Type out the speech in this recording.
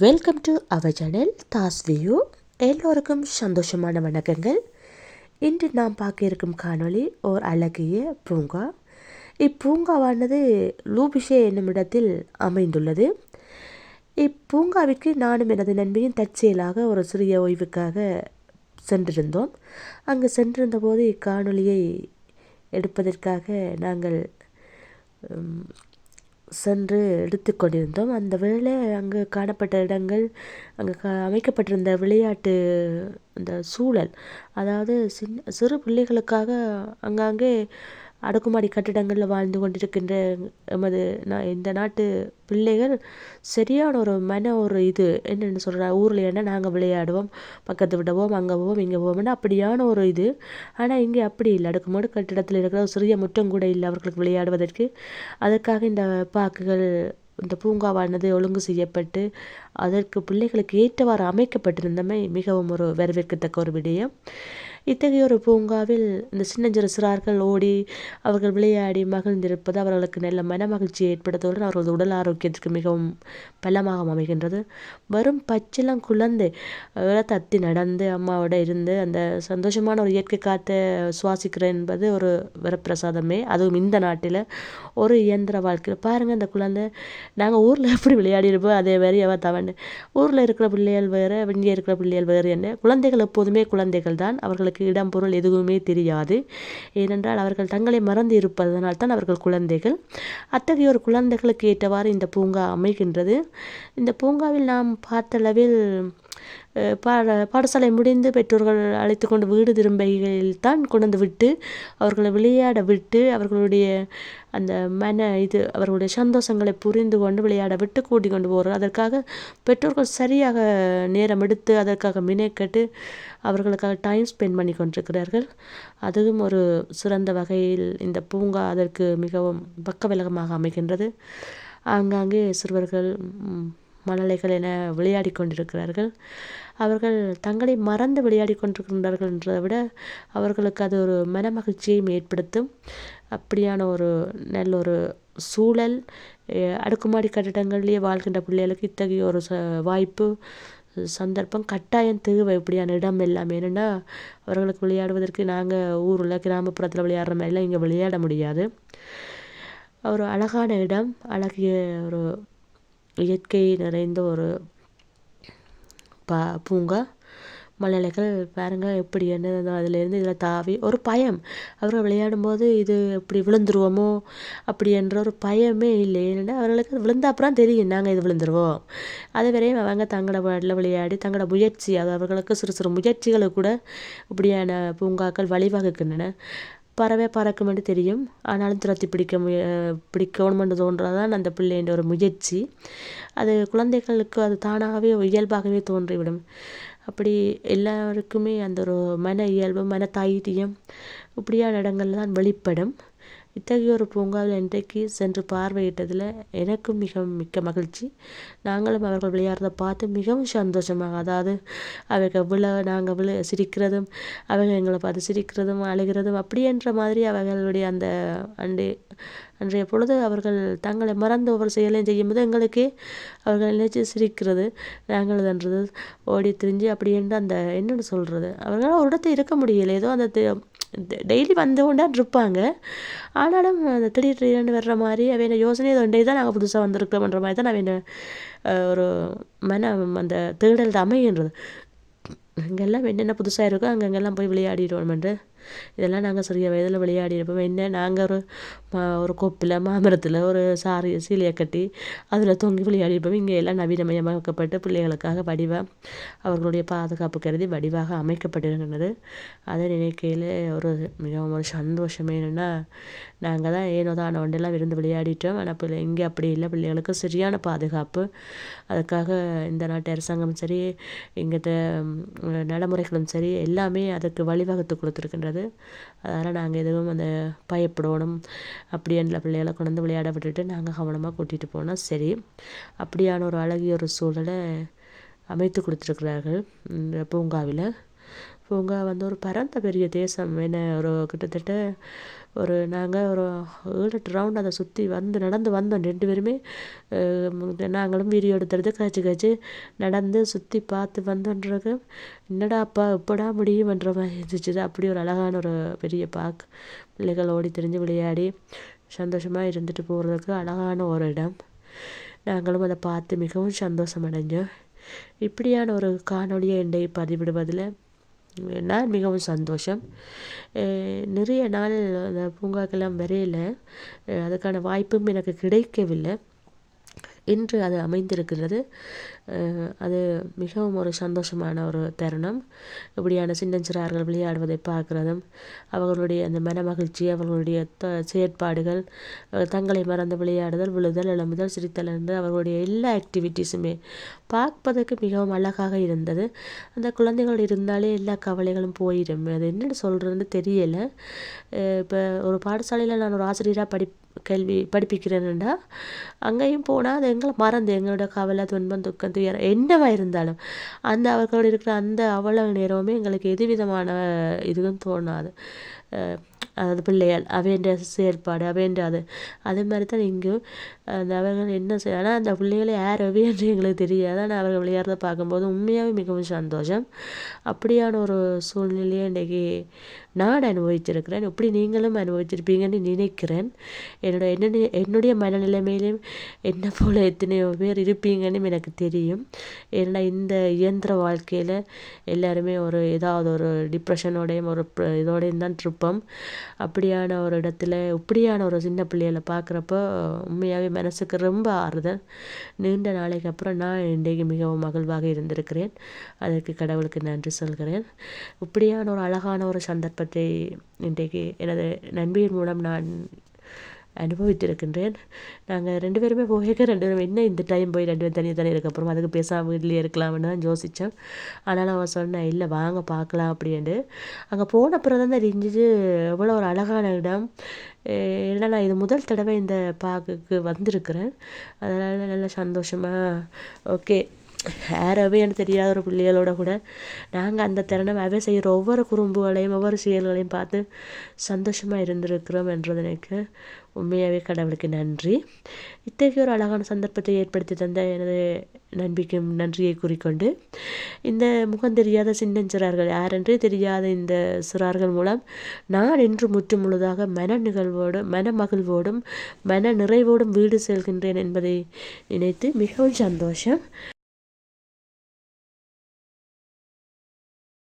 Welcome to our channel Das view எல்லோருக்கும் சந்தோஷமான வணக்கங்கள். இன்று நாம் பார்க்க இருக்கும் காணொளி ஓர் அழகிய பூங்கா. இப்பூங்காவானது லூபிஷே என்னும் இடத்தில் அமைந்துள்ளது. இப்பூங்காவிற்கு நானும் எனது நண்பியும் தற்செயலாக ஒரு சிறிய ஓய்வுக்காக சென்றிருந்தோம். அங்கு சென்றிருந்தபோது இக்காணொலியை எடுப்பதற்காக நாங்கள் சென்று சென்று எடுத்துக்கொண்டிருந்தோம் அந்த வேளை அங்கு காணப்பட்ட இடங்கள் அங்கு க அமைக்கப்பட்டிருந்த விளையாட்டு அந்த சூழல் அதாவது சின் சிறு பிள்ளைகளுக்காக அங்கங்கே அடுக்குமாடி கட்டிடங்களில் வாழ்ந்து கொண்டிருக்கின்ற எமது நான் இந்த நாட்டு பிள்ளைகள் சரியான ஒரு மன ஒரு இது. என்னென்னு சொல்கிற ஊரில் என்ன நாங்கள் விளையாடுவோம் பக்கத்து விட போவோம் அங்கே போவோம் இங்கே போவோம்னு அப்படியான ஒரு இது. ஆனால் இங்கே அப்படி இல்லை. அடுக்குமாடி கட்டிடத்தில் இருக்கிற ஒரு சிறிய முற்றம் கூட இல்லை அவர்களுக்கு விளையாடுவதற்கு. அதற்காக இந்த பாக்குகள் இந்த பூங்காவானது ஒழுங்கு செய்யப்பட்டு அதற்கு பிள்ளைகளுக்கு ஏற்றவாறு அமைக்கப்பட்டிருந்தமை மிகவும் ஒரு வரவேற்கத்தக்க ஒரு விடயம். இத்தகைய ஒரு பூங்காவில் இந்த சின்னஞ்சிறு சிறார்கள் ஓடி அவர்கள் விளையாடி மகிழ்ந்திருப்பது அவர்களுக்கு நல்ல மன மகிழ்ச்சியை ஏற்படுத்துவதுடன் அவர்களது உடல் ஆரோக்கியத்திற்கு மிகவும் பலமாக அமைகின்றது. வரும் பச்சிளம் குழந்தை தத்தி நடந்து அம்மாவோட இருந்து அந்த சந்தோஷமான ஒரு இயற்கை காற்றை சுவாசிக்கிறேன் என்பது ஒரு வரப்பிரசாதமே. அதுவும் இந்த நாட்டில் ஒரு இயந்திர வாழ்க்கையில். பாருங்கள் அந்த குழந்தை நாங்கள் ஊரில் எப்படி விளையாடிருப்போம் அதே மாதிரி அவள் தவண்டு. ஊரில் இருக்கிற பிள்ளைகள் வேறு இங்கே இருக்கிற பிள்ளைகள் வேறு என்ன. குழந்தைகள் எப்போதுமே குழந்தைகள் தான் அவர்கள் அவர்களுக்கு இடம் பொருள் எதுவுமே தெரியாது. ஏனென்றால் அவர்கள் தங்களை மறந்து இருப்பதனால் தான் அவர்கள் குழந்தைகள். அத்தகைய ஒரு குழந்தைகளுக்கு ஏற்றவாறு இந்த பூங்கா அமைகின்றது. இந்த பூங்காவில் நாம் பார்த்தளவில் பாட பாடசாலை முடிந்து பெற்றோர்கள் அழைத்து கொண்டு வீடு திரும்பையில் தான் கொண்டு வந்து விட்டு அவர்களை விளையாட விட்டு அவர்களுடைய அந்த மன இது அவர்களுடைய சந்தோஷங்களை புரிந்து கொண்டு விளையாட விட்டு கூட்டிக் கொண்டு போகிறோம் அதற்காக பெற்றோர்கள் சரியாக நேரம் எடுத்து அதற்காக மினைக்கட்டு அவர்களுக்காக டைம் ஸ்பெண்ட் பண்ணி கொண்டிருக்கிறார்கள். அதுவும் ஒரு சிறந்த வகையில் இந்த பூங்கா அதற்கு மிகவும் பக்கவிலகமாக அமைகின்றது. ஆங்காங்கே சிறுவர்கள் மழலைகள் என விளையாடி கொண்டிருக்கிறார்கள். அவர்கள் தங்களை மறந்து விளையாடி கொண்டிருக்கின்றார்கள் என்றதை விட அவர்களுக்கு அது ஒரு மன மகிழ்ச்சியையும் ஏற்படுத்தும். அப்படியான ஒரு நல்ல ஒரு சூழல் அடுக்குமாடி கட்டிடங்களிலேயே வாழ்கின்ற பிள்ளைகளுக்கு இத்தகைய ஒரு ச வாய்ப்பு சந்தர்ப்பம் கட்டாயம் தேவை. இப்படியான இடம் எல்லாமே என்னென்னா அவர்களுக்கு விளையாடுவதற்கு நாங்கள் ஊரில் கிராமப்புறத்தில் விளையாடுற மாதிரிலாம் இங்கே விளையாட முடியாது. ஒரு அழகான இடம் அழகிய ஒரு இயற்கை நிறைந்த ஒரு பா பூங்கா. மழலைகள் பாருங்கள் எப்படி என்ன அதிலேருந்து இதில் தாவி ஒரு பயம். அவர்கள் விளையாடும்போது இது இப்படி விழுந்துருவோமோ அப்படி என்ற ஒரு பயமே இல்லை. ஏன்னா அவர்களுக்கு விழுந்த அப்புறம் தெரியும் நாங்கள் இது விழுந்துருவோம். அது வரையும் அவங்க தங்களோட பாட்டில் விளையாடி தங்களோட முயற்சி அது அவர்களுக்கு சிறு சிறு முயற்சிகளை கூட இப்படியான பூங்காக்கள் வழிவகுக்கின்றன. பறவை பறக்குமென்று தெரியும். ஆனாலும் துரத்தி பிடிக்க முய பிடிக்கணுமென்று தோன்றதான் அந்த பிள்ளைன்ற ஒரு முயற்சி. அது குழந்தைகளுக்கு அது தானாகவே இயல்பாகவே தோன்றிவிடும். அப்படி எல்லாருக்குமே அந்த ஒரு மன இயல்பு மன தைரியம் இப்படியான இடங்கள்ல தான் வெளிப்படும். இத்தகைய ஒரு பூங்காவில் இன்றைக்கு சென்று பார்வையிட்டதில் எனக்கும் மிக மிக்க மகிழ்ச்சி. நாங்களும் அவர்கள் விளையாடுறத பார்த்து மிகவும் சந்தோஷமாக அதாவது அவங்க விழ நாங்கள் விழ சிரிக்கிறதும் அவங்க எங்களை பார்த்து சிரிக்கிறதும் அழுகிறதும் அப்படி என்ற மாதிரி அவர்களுடைய அந்த அண்டே அன்றைய பொழுது அவர்கள் தங்களை மறந்து ஒவ்வொரு செயலையும் செய்யும்போது எங்களுக்கே அவர்கள் நினைச்சு சிரிக்கிறது. நாங்கள் ஓடி திரிஞ்சு அப்படி என்று அந்த என்னென்னு சொல்கிறது அவர்களால் ஒரு இடத்துல இருக்க முடியல. ஏதோ அந்த டெய்லி வந்து இருப்பாங்க ஆனாலும் அந்த திடீர் திடீர்னு வர்ற மாதிரி அவன் யோசனை தொண்டை தான் நாங்கள் புதுசாக வந்திருக்கோம்ன்ற மாதிரி தான் அவன் ஒரு மன அந்த தேடல் அமைகின்றது. அங்கெல்லாம் என்னென்ன புதுசாக இருக்கோ அங்கங்கெல்லாம் போய் விளையாடிடுவோம்ன்ட்டு இதெல்லாம் நாங்கள் சிறிய வயதில் விளையாடி இருப்போம் என்ன நாங்கள் ஒரு ஒரு கொப்பில் மாமரத்தில் ஒரு சாரி சீலையை கட்டி அதில் தொங்கி விளையாடிப்போம் இங்கே எல்லாம் நவீனமயமாக்கப்பட்டு பிள்ளைகளுக்காக வடிவாக அவர்களுடைய பாதுகாப்பு கருதி வடிவாக அமைக்கப்பட்டிருக்கின்றது. அதை நினைக்கையில் ஒரு மிகவும் ஒரு சந்தோஷமே என்னென்னா நாங்கள் தான் ஏனோ தானோ ஒன்றெல்லாம் விருந்து விளையாடிட்டோம். ஆனால் பிள்ளை இங்கே அப்படி இல்லை. பிள்ளைகளுக்கு சரியான பாதுகாப்பு. அதுக்காக இந்த நாட்டு அரசாங்கம் சரி இங்கிட்ட நடைமுறைகளும் சரி எல்லாமே அதுக்கு வழிவகுத்து கொடுத்துருக்கின்றது. அதனால் நாங்கள் எதுவும் அந்த பயப்படணும் அப்படி பிள்ளைகளை கொண்டு வந்து விளையாட விட்டுட்டு நாங்கள் கவனமாக கூட்டிகிட்டு போனால் சரி அப்படியான ஒரு அழகிய ஒரு சூழலை அமைத்து கொடுத்துருக்கிறார்கள். இந்த பூங்காவில். பூங்கா வந்து ஒரு பரந்த பெரிய தேசம் என்ன ஒரு கிட்டத்தட்ட ஒரு நாங்கள் ஒரு ஏழு எட்டு ரவுண்ட் அதை சுற்றி வந்து நடந்து வந்தோம். ரெண்டு பேருமே நாங்களும் வீடியோ எடுத்துறது காய்ச்சி காய்ச்சி நடந்து சுற்றி பார்த்து வந்தோன்றது என்னடா அப்பா எப்படா முடியுமன்ற மாதிரி இருந்துச்சு. அப்படி ஒரு அழகான ஒரு பெரிய பார்க் பிள்ளைகள் ஓடி தெரிஞ்சு விளையாடி சந்தோஷமாக இருந்துட்டு போகிறதுக்கு அழகான ஒரு இடம். நாங்களும் அதை பார்த்து மிகவும் சந்தோஷம் அடைஞ்சோம் இப்படியான ஒரு காணொலியை என்னை பதிவிடுவதில் நான் மிகவும் சந்தோஷம். நிறைய நாள் அந்த பூங்காக்கெல்லாம் வரையில். அதுக்கான வாய்ப்பும் எனக்கு கிடைக்கவில்லை. இன்று அது அமைந்திருக்கிறது அது மிகவும் ஒரு சந்தோஷமான ஒரு தருணம். இப்படியான சின்னஞ்சிறார்கள் விளையாடுவதை பார்க்குறதும் அவர்களுடைய அந்த மன மகிழ்ச்சி அவர்களுடைய த செயற்பாடுகள் தங்களை மறந்து விளையாடுதல் விழுதல் எழும்புதல் சிரித்தல் என்று அவர்களுடைய எல்லா ஆக்டிவிட்டீஸுமே பார்ப்பதற்கு மிகவும் அழகாக இருந்தது. அந்த குழந்தைகள் இருந்தாலே எல்லா கவலைகளும் போயிடும். அது என்னென்னு சொல்கிறதுன்னு தெரியலை. இப்போ ஒரு பாடசாலையில் நான் ஒரு ஆசிரியராக படி கேள்வி படிப்பிக்கிறேன்டா அங்கேயும் போனால் அது எங்களை மறந்து எங்களோட கவலை துன்பம் துக்கம் துயரம் என்னவா இருந்தாலும் அந்த அவர்களோடு இருக்கிற அந்த அவ்வளவு நேரமுமே எங்களுக்கு எது விதமான இதுவும் தோணாது. அதாவது பிள்ளைகள் அவைன்ற செயல்பாடு அவைன்ற அது அதே மாதிரி தான் இங்கும் அந்த அவர்கள் என்ன செய்ய ஆனால் அந்த பிள்ளைகளை யார் அவை என்று எங்களுக்கு தெரியாது. ஆனால் அவர்கள் விளையாடுறத பார்க்கும்போது உண்மையாகவே மிகவும் சந்தோஷம். அப்படியான ஒரு சூழ்நிலையை இன்றைக்கி நான் அனுபவிச்சிருக்கிறேன் எப்படி நீங்களும் அனுபவிச்சிருப்பீங்கன்னு நினைக்கிறேன். என்னோட என்ன என்னுடைய மனநிலைமையிலும் என்னை போல் எத்தனையோ பேர் இருப்பீங்கன்னு எனக்கு தெரியும். ஏன்னா இந்த இயந்திர வாழ்க்கையில் எல்லாருமே ஒரு ஏதாவது ஒரு டிப்ரெஷனோடையும் ஒரு இதோடையும் தான் இருப்போம். அப்படியான ஒரு இடத்துல இப்படியான ஒரு சின்ன பிள்ளைகளை பார்க்குறப்போ உண்மையாகவே மனசுக்கு ரொம்ப ஆறுதல். நீண்ட நாளைக்கு அப்புறம் நான் இன்றைக்கு மிகவும் மகிழ்வாக இருந்திருக்கிறேன். அதற்கு கடவுளுக்கு நன்றி சொல்கிறேன். இப்படியான ஒரு அழகான ஒரு சந்தர்ப்பத்தை இன்றைக்கு எனது நண்பியின் மூலம் நான் அனுபவித்திருக்கின்றேன். நாங்கள் ரெண்டு பேருமே போக ரெண்டு பேரும் என்ன இந்த டைம் போய் ரெண்டு பேரும் தனியாக தனியாக இருக்க அப்புறம் அதுக்கு பேசாமல் வீட்லேயே இருக்கலாம்னு தான் யோசித்தோம் ஆனால் அவன் சொன்னேன் இல்லை வாங்க பார்க்கலாம் அப்படின்ட்டு. அங்கே போன அப்புறம் தான் தெரிஞ்சிச்சு எவ்வளோ ஒரு அழகான இடம். ஏன்னா நான் இது முதல் தடவை இந்த பார்க்குக்கு வந்திருக்கிறேன். அதனால் நல்ல சந்தோஷமாக ஓகே யார் எனக்கு தெரியாத ஒரு பிள்ளைகளோட கூட நாங்கள் அந்த தருணம் அவை செய்கிற ஒவ்வொரு குறும்புகளையும் ஒவ்வொரு செயல்களையும் பார்த்து சந்தோஷமாக இருந்திருக்கிறோம் என்றது எனக்கு உண்மையாகவே கடவுளுக்கு நன்றி. இத்தகைய ஒரு அழகான சந்தர்ப்பத்தை ஏற்படுத்தி தந்த எனது நம்பிக்கையும் நன்றியை கூறிக்கொண்டு இந்த முகம் தெரியாத சின்னஞ்சிறார்கள் யாரென்றே தெரியாத இந்த சிறார்கள் மூலம் நான் இன்று முற்று முழுதாக மன நிகழ்வோடும் மன மகிழ்வோடும் மன நிறைவோடும் வீடு செல்கின்றேன் என்பதை நினைத்து மிகவும் சந்தோஷம்.